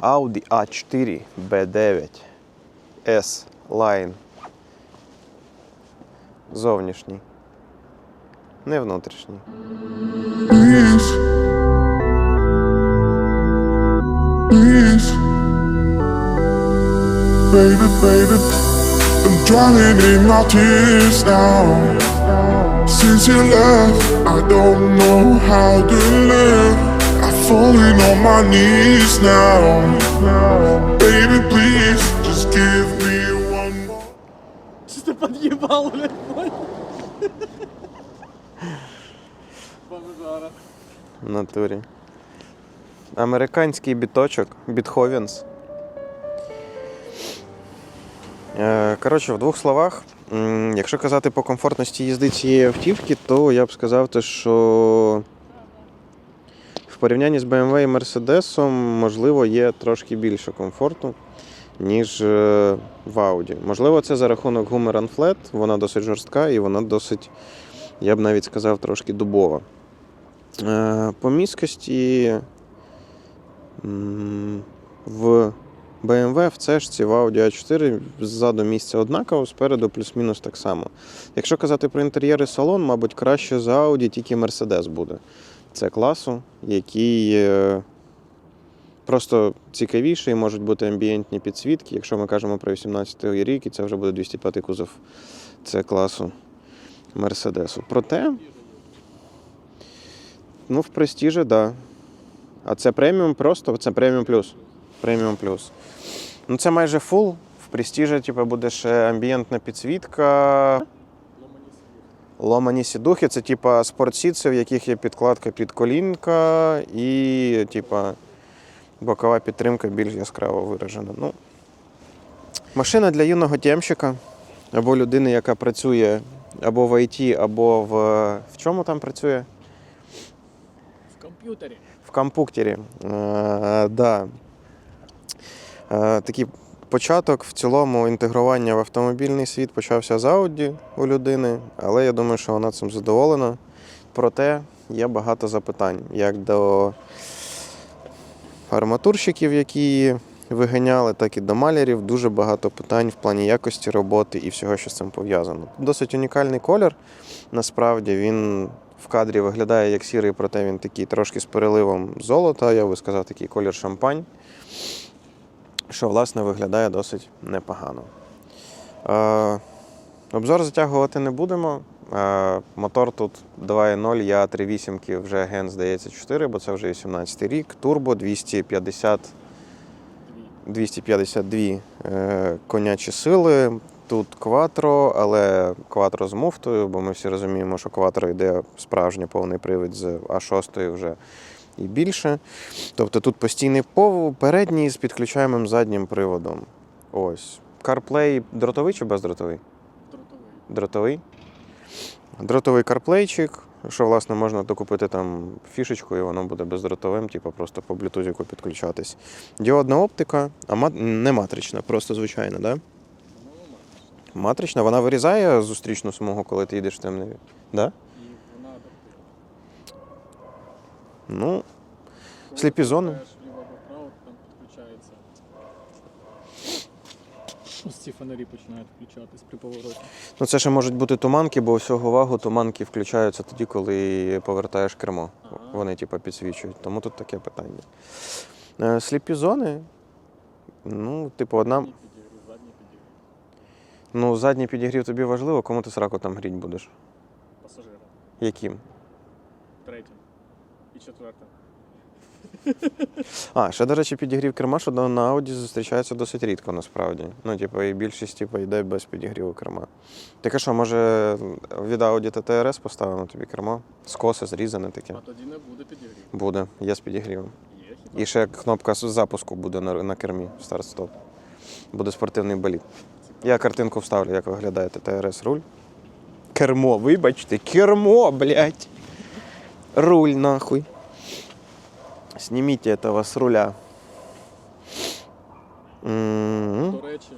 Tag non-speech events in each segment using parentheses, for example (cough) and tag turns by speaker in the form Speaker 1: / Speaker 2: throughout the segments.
Speaker 1: Audi A4 B9 S Line. Зовнішній. Не внутрішній.
Speaker 2: Baby, baby, I'm drowning in my tears now. Since you left, I don't know how to live. Falling on my knees now. Baby, please, just give me one more.
Speaker 3: Что ты подъебал, блядь, понял?
Speaker 1: В натурі. Американський біточок, Бітховенс. Е, Коротше, в двох словах, якщо казати по комфортності їзди цієї автівки, то я б сказав, те, що в порівнянні з BMW і Mercedes, можливо, є трошки більше комфорту, ніж е, в Audi. Можливо, це за рахунок гуми Runflat, вона досить жорстка і вона досить, я б навіть сказав, трошки дубова. Е, По міськості в BMW, в цешці, в Audi A4 ззаду місце однаково, спереду плюс-мінус так само. Якщо казати про інтер'єр і салон, мабуть, краще за Audi тільки Mercedes буде. Це класу, який просто цікавіший, можуть бути амбієнтні підсвітки. Якщо ми кажемо про 18-й рік, і це вже буде 205 кузов це класу Мерседесу. Проте, ну, в престижі, так. Да. А це преміум просто, це преміум плюс. Преміум плюс. Ну, це майже фул. В престижі, типу, буде ще амбієнтна підсвітка. Ломані сідухи це типа спортсітси, в яких є підкладка під колінка і, типа, бокова підтримка більш яскраво виражена. Ну, машина для юного тємщика або людини, яка працює або в ІТ, або в. В чому там працює?
Speaker 3: В компьютере.
Speaker 1: В компуктері. Е, да. Е, такий початок в цілому інтегрування в автомобільний світ почався з Audi у людини, але я думаю, що вона цим задоволена. Проте є багато запитань, як до арматурщиків, які виганяли, так і до малярів. Дуже багато питань в плані якості роботи і всього, що з цим пов'язано. Досить унікальний колір. Насправді він в кадрі виглядає як сірий, проте він такий трошки з переливом золота, я би сказав, такий колір шампань, що власне виглядає досить непогано. Е, обзор затягувати не будемо. Е, мотор тут 2.0, я 3.8 вже ген, здається, 4, бо це вже 18 рік. Турбо 250 252 е, конячі сили. Тут кватро, але кватро з муфтою, бо ми всі розуміємо, що кватро йде справжній повний привід з А6 вже і більше. Тобто тут постійний передній з підключаємим заднім приводом. Ось. CarPlay дротовий чи бездротовий?
Speaker 3: Тротовый.
Speaker 1: Дротовий. Дротовий карплейчик, що власне можна докупити там фішечку, і воно буде бездротовим, типу просто по блютузіку підключатись. Діодна оптика, а мат... не матрична, просто звичайна, да? Матрична, вона вирізає зустрічну смугу, коли ти їдеш в темний. Да? Ну, Сліпі зони.
Speaker 3: ці фонарі починають включатись при повороті.
Speaker 1: ну це ще можуть бути туманки, бо всього вагу туманки включаються тоді, коли повертаєш кермо.
Speaker 3: Ага.
Speaker 1: Вони типу, підсвічують. Тому тут таке питання. Е, Сліпі зони. Ну, типу, одна.
Speaker 3: Задній підігрів, задній підігрів.
Speaker 1: Ну, задній підігрів тобі важливо, кому ти сраку там гріть будеш?
Speaker 3: Пасажира.
Speaker 1: Яким?
Speaker 3: Третім. І четвертим.
Speaker 1: А, ще, до речі, підігрів керма, що на Audi зустрічається досить рідко насправді. Ну, типу, і більшість типу, йде без підігріву керма. Таке що, може, від Audi TTRS поставимо тобі кермо? Скоси, зрізане таке.
Speaker 3: А тоді не буде підігрів.
Speaker 1: Буде, є з підігрівом.
Speaker 3: Є хіба?
Speaker 1: І ще кнопка запуску буде на, на кермі старт-стоп. Буде спортивний боліт. Я картинку вставлю, як виглядає ТТРС руль. Кермо, вибачте, кермо, блядь. Руль нахуй. Снимите этого с руля.
Speaker 3: До речі,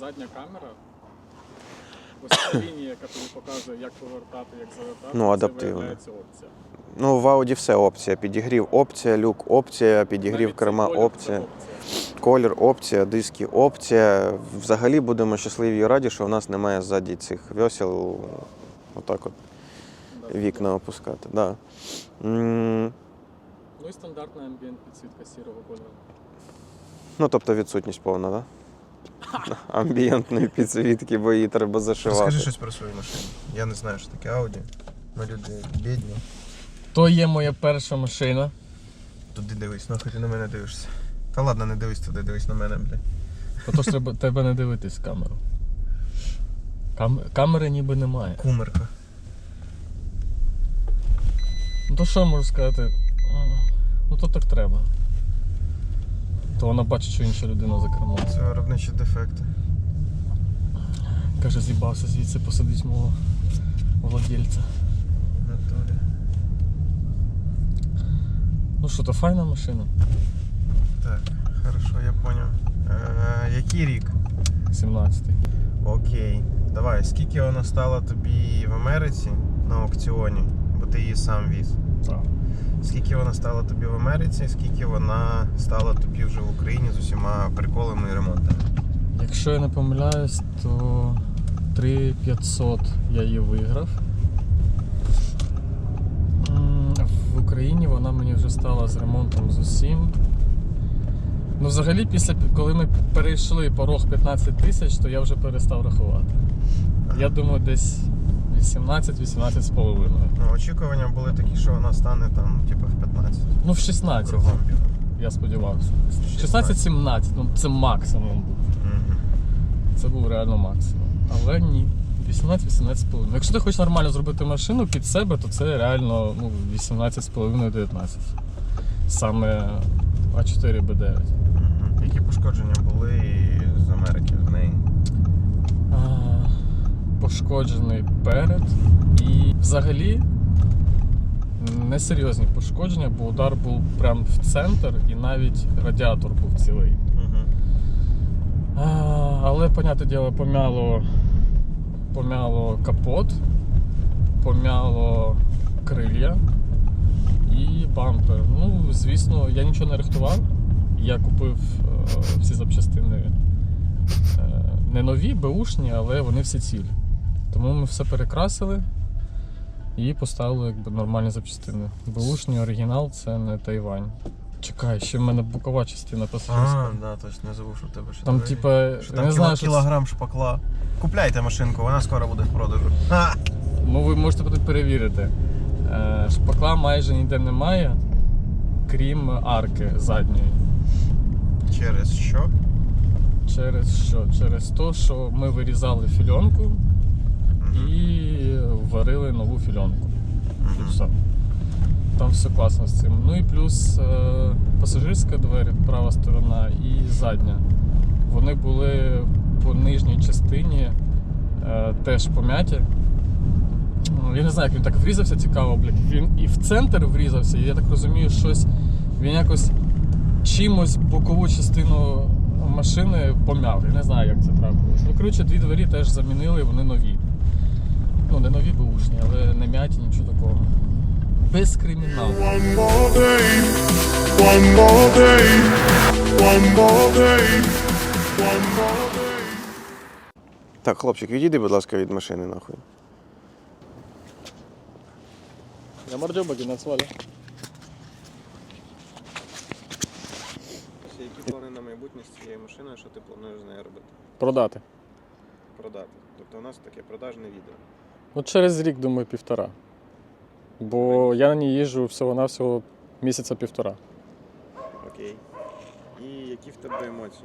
Speaker 3: задня камера Ось ця лінія, яка тобі показує, як повертати, як завертати,
Speaker 1: Ну,
Speaker 3: це
Speaker 1: адаптивно.
Speaker 3: виявляється опція.
Speaker 1: Ну, в Audi все опція. Підігрів опція, люк опція, підігрів
Speaker 3: Навіть цей
Speaker 1: керма
Speaker 3: колір це
Speaker 1: опція. Колір, опція, диски, опція. Взагалі будемо щасливі і раді, що в нас немає ззаді цих весел. Отак от
Speaker 3: Да.
Speaker 1: вікна опускати. Да. М,
Speaker 3: Ну і стандартна амбієнт підсвітка сірого кольору.
Speaker 1: Ну, тобто відсутність повна, так? Да? Амбієнтної підсвітки, бо її треба зашивати.
Speaker 4: Розкажи щось про свою машину. Я не знаю, що таке Audi. Ми люди бідні.
Speaker 3: То є моя перша машина.
Speaker 4: Туди дивись, нахуй ти на мене дивишся. Та ладно, не дивись туди, дивись на мене, бля.
Speaker 3: Отож треба (laughs) тебе не дивитись в камеру. Кам... Камери ніби немає.
Speaker 4: Кумерка.
Speaker 3: Ну то що можу сказати? Ну то так треба. То вона бачить, що інша людина за кермом.
Speaker 4: Це виробничі дефекти.
Speaker 3: Каже, з'їбався звідси посадить мого владельця.
Speaker 4: В Натурі.
Speaker 3: Ну що, то файна машина.
Speaker 4: Так, хорошо, я поняв. Е, який рік?
Speaker 3: 17-й.
Speaker 4: Окей. Давай, скільки вона стала тобі в Америці на аукціоні, бо ти її сам віз.
Speaker 3: Так.
Speaker 4: Скільки вона стала тобі в Америці, скільки вона стала тобі вже в Україні з усіма приколами і ремонтами?
Speaker 3: Якщо я не помиляюсь, то 3500 я її виграв. В Україні вона мені вже стала з ремонтом з усім. Ну, взагалі, після коли ми перейшли порог 15 тисяч, то я вже перестав рахувати. Я думаю, десь 18-18 з половиною.
Speaker 4: Ну, очікування були такі, що вона стане там, типу, в 15.
Speaker 3: Ну, в 16,
Speaker 4: Кругом
Speaker 3: я сподівався.
Speaker 4: 16.
Speaker 3: 16-17, ну це максимум був.
Speaker 4: Мгм.
Speaker 3: Це був реально максимум. Але ні. 18-18,5. Якщо ти хочеш нормально зробити машину під себе, то це реально ну, 18,5-19. Саме А4 Б9.
Speaker 4: Мгм. Які пошкодження були з Америки
Speaker 3: Пошкоджений перед. І взагалі несерйозні пошкодження, бо удар був прямо в центр і навіть радіатор був цілий. А, Але, понятне діло, помяло, помяло капот, помяло крилля і бампер. Ну, звісно, я нічого не рихтував. Я купив е, всі запчастини е, не нові, беушні, але вони всі цілі. Тому ми все перекрасили і поставили якби, нормальні запчастини. Беушні оригінал це не Тайвань. Чекай, ще в мене бокова частина пасажирська.
Speaker 4: А, да, точно не забув, що в тебе ще
Speaker 3: Там,
Speaker 4: дорогі.
Speaker 3: типа,
Speaker 4: Що там
Speaker 3: не
Speaker 4: кіло-
Speaker 3: знаю, що
Speaker 4: кілограм шпакла. Купляйте машинку, вона скоро буде в продажу. А!
Speaker 3: Ну, ви можете потім перевірити. Е, Шпакла майже ніде немає, крім арки задньої.
Speaker 4: Через що?
Speaker 3: Через що? Через те, що ми вирізали фільонку І варили нову фільонку. І все. Там все класно з цим. Ну і плюс е, пасажирська двері, права сторона і задня. Вони були по нижній частині е, теж пом'яті. Ну, Я не знаю, як він так врізався, цікаво, блядь. Він і в центр врізався, і я так розумію, щось він якось чимось бокову частину машини пом'яв. Я не знаю, як це трапилось. Ну, коротше, дві двері теж замінили, вони нові. Не нові бушні, але не м'яті, нічого такого. Без криміналу.
Speaker 2: One more day, one more day, one more day, one more day.
Speaker 1: Так, хлопчик, відійди, будь ласка, від машини нахуй.
Speaker 3: Я мордюбаки на свалі.
Speaker 1: Які плани на майбутнє з цією машиною, що ти плануєш з нею робити?
Speaker 3: Продати.
Speaker 1: Продати. Тобто у нас таке продажне відео.
Speaker 3: Ну, через рік, думаю, півтора. Бо я на ній їжджу всього-навсього місяця півтора.
Speaker 1: Окей. І які в тебе емоції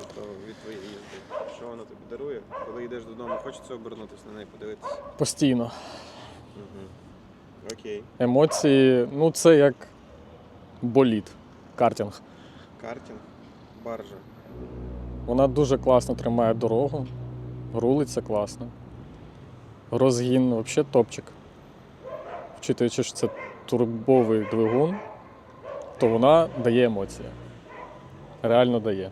Speaker 1: від, того, від твоєї їзди? Що вона тобі дарує? Коли йдеш додому, хочеться обернутися на неї, подивитися.
Speaker 3: Постійно.
Speaker 1: Угу. Окей.
Speaker 3: Емоції, ну це як боліт, картинг.
Speaker 1: Картинг, баржа.
Speaker 3: Вона дуже класно тримає дорогу, рулиться класно. Розгін взагалі топчик. Вчитуючи, що це турбовий двигун, то вона дає емоції. Реально дає.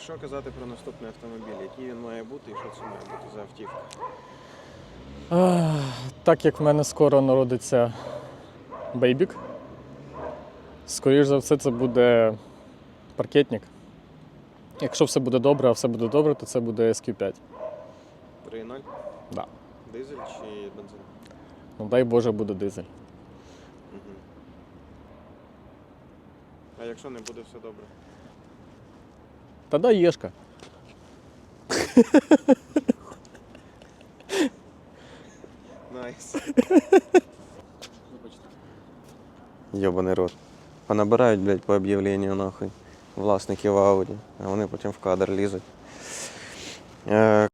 Speaker 1: що казати про наступний автомобіль? Який він має бути і що це має бути за автівка?
Speaker 3: Так як в мене скоро народиться бейбік, скоріш за все, це буде паркетник. Якщо все буде добре, а все буде добре, то це буде SQ5.
Speaker 1: 3.0?
Speaker 3: Да.
Speaker 1: Дизель чи бензин?
Speaker 3: Ну дай Боже, буде дизель.
Speaker 1: Угу. А якщо не буде все добре?
Speaker 3: Тоді Єшка.
Speaker 1: Найс. Йобаний рот. Понабирають, блядь, по об'явленню нахуй. Власників Ауді, а вони потім в кадр лізуть. Е,